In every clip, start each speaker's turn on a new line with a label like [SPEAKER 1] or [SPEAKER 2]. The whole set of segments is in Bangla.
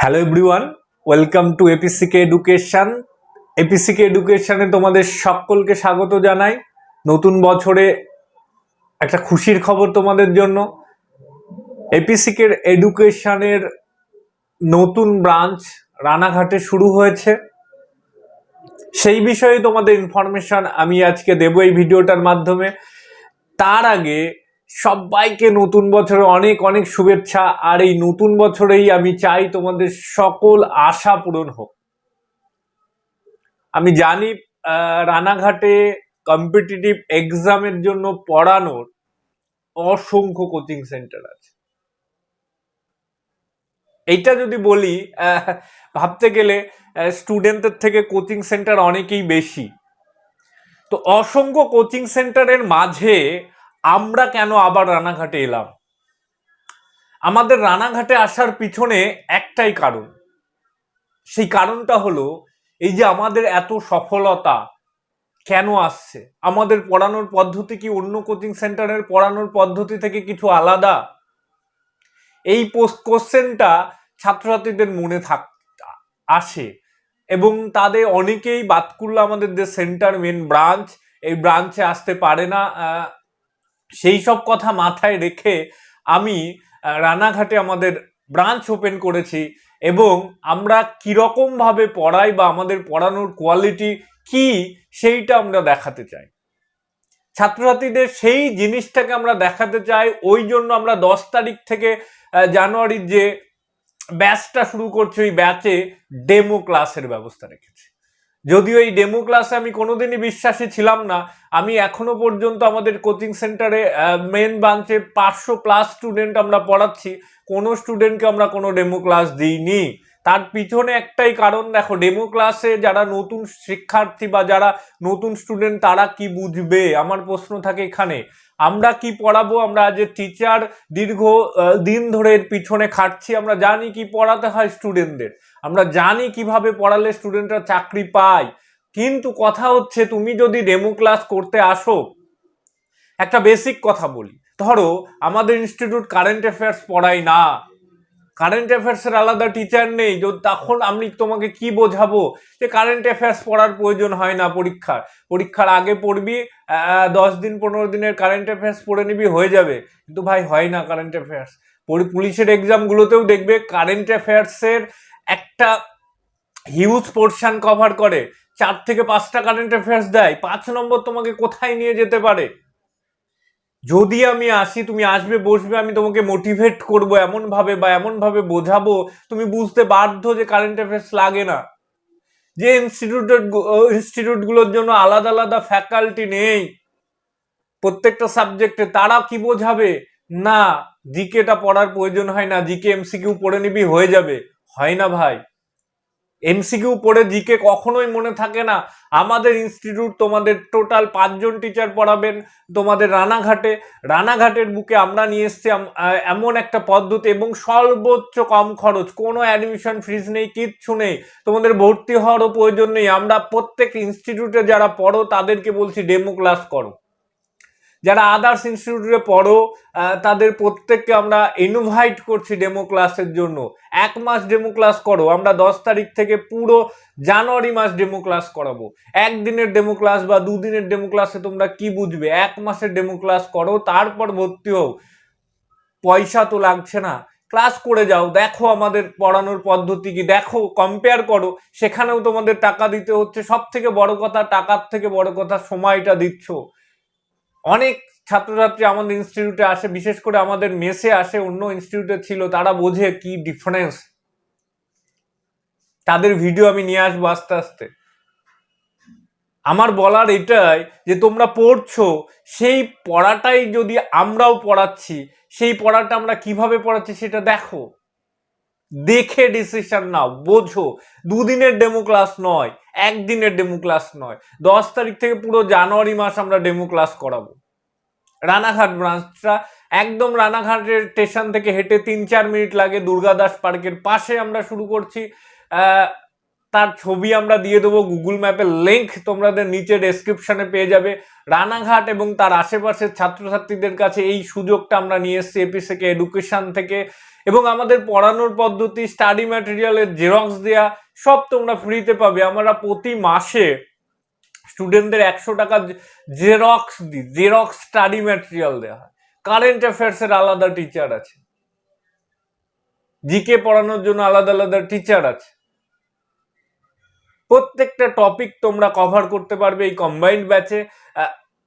[SPEAKER 1] Hello everyone welcome to APCK education APCK এডুকেশনে তোমাদের সকলকে স্বাগত জানাই। নতুন বছরে একটা খুশির খবর তোমাদের জন্য। এপিসিকের এডুকেশনের নতুন ব্রাঞ্চ রানাঘাটে শুরু হয়েছে। সেই বিষয়ে তোমাদের ইনফরমেশন আমি আজকে দেবো এই ভিডিওটার মাধ্যমে। তার আগে সবাইকে নতুন বছরে অনেক অনেক শুভেচ্ছা, আর এই নতুন বছরেই আমি চাই তোমাদের সকল আশা পূরণ হোক। আমি জানি রানাঘাটে কম্পিটিটিভ এক্সামের জন্য পড়ানোর অসংখ্য কোচিং সেন্টার আছে। এইটা যদি বলি ভাবতে গেলে স্টুডেন্টদের থেকে কোচিং সেন্টার অনেকেই বেশি। তো অসংখ্য কোচিং সেন্টারের মাঝে আমরা কেন আবার রানাঘাটে এলাম? আমাদের রানাঘাটে আসার পিছনে একটাই কারণ। সেই কারণটা হলো, এই যে আমাদের এত সফলতা কেন আসছে? আমাদের পড়ানোর পদ্ধতি কি অন্য কোচিং সেন্টারের পড়ানোর পদ্ধতি থেকে কিছু আলাদা? এই পোস্ট কোশ্চেনটা ছাত্রছাত্রীদের মনে থাক, আসে এবং তাদের অনেকেই বাতকুল্লা আমাদের যে সেন্টার মেন ব্রাঞ্চ এই ব্রাঞ্চে আসতে পারে না সেই সব কথা মাথায় রেখে আমি রানাঘাটে আমাদের ব্রাঞ্চ ওপেন করেছি এবং আমরা কীরকম ভাবে পড়াই বা আমাদের পড়ানোর কোয়ালিটি কি সেইটা আমরা দেখাতে চাই। ছাত্রছাত্রীদের সেই জিনিসটাকে আমরা দেখাতে চাই, ওই জন্য আমরা দশ তারিখ থেকে জানুয়ারির যে ব্যাচটা শুরু করছি, ওই ব্যাচে ডেমো ক্লাসের ব্যবস্থা রেখেছি। যদিও এই ডেমো ক্লাসে আমি কোনোদিনই বিশ্বাসী ছিলাম না, আমি এখনও পর্যন্ত আমাদের কোচিং সেন্টারে মেন ব্রাঞ্চে পাঁচশো প্লাস স্টুডেন্ট আমরা পড়াচ্ছি, কোনো স্টুডেন্টকে আমরা কোনো ডেমো ক্লাস দিইনি। তার পিছনে একটাই কারণ, দেখো ডেমো ক্লাসে যারা নতুন শিক্ষার্থী বা যারা নতুন স্টুডেন্ট তারা কি বুঝবে? আমার প্রশ্ন থাকে এখানে, আমরা কি পড়াবো? আমরা যে টিচার দীর্ঘ দিন ধরে পিছনে খাটছি, আমরা জানি কি পড়াতে হয় স্টুডেন্টদের আমরা জানি কীভাবে পড়ালে স্টুডেন্টরা চাকরি পায়। কিন্তু কথা হচ্ছে, তুমি যদি ডেমো ক্লাস করতে আসো, একটা বেসিক কথা বলি। ধরো, আমাদের ইনস্টিটিউট কারেন্ট অ্যাফেয়ার্স পড়াই না। কারেন্ট অ্যাফেয়ার্সের আলাদা টিচার নেই। তখন আমি তোমাকে কি বোঝাবো? যে কারেন্ট অ্যাফেয়ার্স পড়ার প্রয়োজন হয় না পরীক্ষার। পরীক্ষার আগে পড়বি দশ দিন, পনেরো দিনের কারেন্ট অ্যাফেয়ার্স পড়ে নিবি, হয়ে যাবে। কিন্তু ভাই, হয় না কারেন্ট অ্যাফেয়ার্স পুলিশের এক্সামগুলোতেও দেখবে কারেন্ট অ্যাফেয়ার্সের একটা হিউজ পোর্শন কভার করে। চার থেকে পাঁচটা কারেন্ট অ্যাফেয়ার্স দেয়। পাঁচ নম্বর তোমাকে কোথায় নিয়ে যেতে পারে? যদি আমি আসি, তুমি আসবে, বসবে, আমি তোমাকে মোটিভেট করব এমন ভাবে বা এমন ভাবে বোঝাবো, তুমি বুঝতে বাধ্য যে কারেন্ট অ্যাফেয়ার্স লাগে না। যে ইনস্টিটিউট ইনস্টিটিউটগুলোর জন্য আলাদা আলাদা ফ্যাকাল্টি নেই। প্রত্যেকটা সাবজেক্টে তারা কি বোঝাবে? না জিকেটা পড়ার প্রয়োজন হয় না। জিকে এমসিকিউ পড়ে নিবি, হয়ে যাবে। হয় না ভাই। এমসিকিউ পড়ে জিকে কখনোই মনে থাকে না। আমাদের ইনস্টিটিউট তোমাদের টোটাল পাঁচজন টিচার পড়াবেন, তোমাদের রানাঘাটে। রানাঘাটের বুকে আমরা নিয়ে এসছি এমন একটা পদ্ধতি এবং সর্বোচ্চ কম খরচ। কোনো অ্যাডমিশন ফিজ নেই, কিচ্ছু নেই। তোমাদের ভর্তি হওয়ারও প্রয়োজন নেই। আমরা প্রত্যেক ইনস্টিটিউটে যারা পড়ো, তাদেরকে বলছি ডেমো ক্লাস করো। যারা আদার্স ইনস্টিটিউটে পড়ো তাদের প্রত্যেককে আমরা ইনভাইট করছি ডেমো ক্লাসের জন্য। এক মাস ডেমো ক্লাস করো, আমরা দশ তারিখ থেকে পুরো জানুয়ারি মাস ডেমো ক্লাস করাবো। একদিনের ডেমো ক্লাস বা দুদিনের ডেমো ক্লাসে তোমরা কি বুঝবে? এক মাসের ডেমো ক্লাস করো, তারপর ভর্তি হও। পয়সা তো লাগছে না। ক্লাস করে যাও, দেখো আমাদের পড়ানোর পদ্ধতি কি। দেখো কম্পেয়ার করো। সেখানেও তোমাদের টাকা দিতে হচ্ছে। সব থেকে বড় কথা, টাকার থেকে বড় কথা, সময়টা দিচ্ছ। অনেক ছাত্রছাত্রী আমাদের ইনস্টিটিউটে আসে, বিশেষ করে আমাদের মেসে আসে, অন্য ইনস্টিটিউটে ছিল, তারা বোঝে কি ডিফারেন্স তাদের ভিডিও আমি নিয়ে আসব আস্তে আস্তে। আমার বলার এটাই যে, তোমরা পড়ছো, সেই পড়াটাই যদি আমরাও পড়াচ্ছি, সেই পড়াটা আমরা কীভাবে পড়াচ্ছি সেটা দেখো। দেখে ডিসিশন নাও, বোঝো। দুদিনের ডেমো ক্লাস নয় একদিনের ডেমো ক্লাস নয়। দশ তারিখ থেকে পুরো জানুয়ারি মাস আমরা ডেমো ক্লাস করাবো। রানাঘাট ব্রাঞ্চটা একদম রানাঘাটের স্টেশন থেকে হেঁটে তিন চার মিনিট লাগে। দুর্গাদাস পার্কের পাশে আমরা শুরু করছি। তার ছবি আমরা দিয়ে দেবো গুগল ম্যাপের লিঙ্ক তোমাদের নিচে ডেসক্রিপশনে পেয়ে যাবে। রানাঘাট এবং তার আশেপাশের ছাত্রছাত্রীদের কাছে এই সুযোগটা আমরা নিয়ে এসেছি এপি থেকে এডুকেশন থেকে। এবং আমাদের পড়ানোর পদ্ধতি স্টাডি ম্যাটেরিয়ালের জেরক্স দেওয়া সব তোমরা ফ্রিতে পাবে। আমরা প্রতি মাসে স্টুডেন্টদের একশো টাকা জেরক্স দিই জেরক্স স্টাডি ম্যাটেরিয়াল দেওয়া হয়। কারেন্ট অ্যাফেয়ার্সের আলাদা টিচার আছে। জিকে পড়ানোর জন্য আলাদা আলাদা টিচার আছে। প্রত্যেকটা টপিক তোমরা কভার করতে পারবে এই কম্বাইন্ড ব্যাচে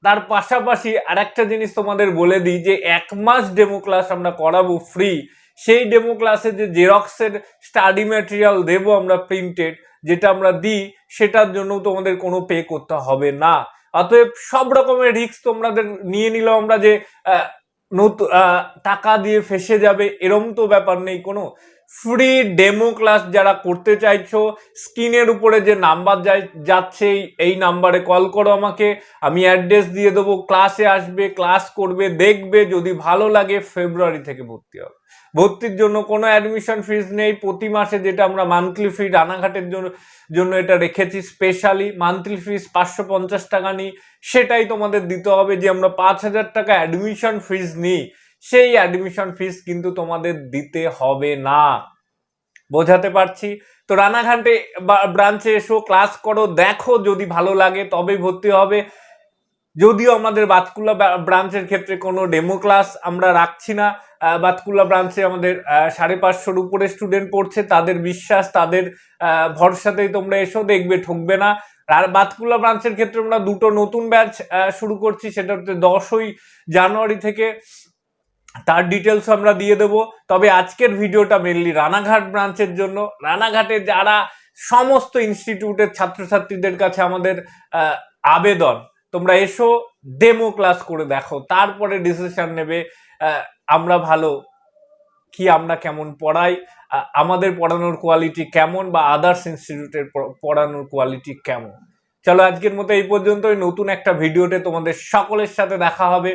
[SPEAKER 1] তার পাশাপাশি আরেকটা জিনিস তোমাদের বলে দিই যে, এক মাস ডেমো ক্লাস আমরা করাবো ফ্রি সেই ডেমো ক্লাসে যে জেরক্সের স্টাডি ম্যাটেরিয়াল দেবো আমরা প্রিন্টেড যেটা আমরা দিই, সেটার জন্য তোমাদের কোনো পে করতে হবে না। অতএব সব রকমের রিস্ক তোমাদের নিয়ে নিলাম আমরা যে নতুন টাকা দিয়ে ফেসে যাবে, এরম তো ব্যাপার নেই কোনো। ফ্রি ডেমো ক্লাস যারা করতে চাইছো, স্ক্রিনের উপরে যে নাম্বার যাচ্ছে, এই- নাম্বারে কল করো আমাকে। আমি অ্যাড্রেস দিয়ে দেবো ক্লাসে আসবে ক্লাস করবে, দেখবে, যদি ভালো লাগে ফেব্রুয়ারি থেকে ভর্তি হবে। ভর্তির জন্য কোনো অ্যাডমিশন ফিস নেই, প্রতি মাসে যেটা আমরা মান্থলি ফি রানাঘাটের জন্য জন্য এটা রেখেছি স্পেশালি মান্থলি ফিস পাঁচশো পঞ্চাশ টাকা নিই, সেটাই তোমাদের দিতে হবে যে আমরা পাঁচ হাজার টাকা অ্যাডমিশন ফিস নিই। সেই অ্যাডমিশন ফিস কিন্তু তোমাদের দিতে হবে না। বোঝাতে পারছি? তো রানাঘাটে ব্রাঞ্চে এসো ক্লাস করো দেখো যদি ভালো লাগে তবেই ভর্তি হবে। যদিও আমাদের বাতকুলা ব্রাঞ্চের ক্ষেত্রে কোনো ডেমো ক্লাস আমরা রাখছি না আহ, বাতকুলা ব্রাঞ্চে আমাদের সাড়ে পাঁচশোর উপরে স্টুডেন্ট পড়ছে তাদের বিশ্বাস তাদের ভরসাতেই তোমরা এসো দেখবে ঠকবে না। আর বাতকুলা ব্রাঞ্চের ক্ষেত্রে আমরা দুটো নতুন ব্যাচ শুরু করছি সেটা হচ্ছে দশই জানুয়ারি থেকে। তার ডিটেলস আমরা দিয়ে দেবো। তবে আজকের ভিডিওটা মেনলি রানাঘাট ব্রাঞ্চের জন্য। রানাঘাটে যারা সমস্ত ইনস্টিটিউটের ছাত্রছাত্রীদের কাছে আমাদের আবেদন, তোমরা এসো ডেমো ক্লাস করে দেখো। তারপরে ডিসিশন নেবে আমরা ভালো, কি আমরা কেমন পড়াই আমাদের পড়ানোর কোয়ালিটি কেমন বা আদার্স ইনস্টিটিউটের পড়ানোর কোয়ালিটি কেমন। চলো আজকের মতো এই পর্যন্তই। নতুন একটা ভিডিওতে তোমাদের সকলের সাথে দেখা হবে।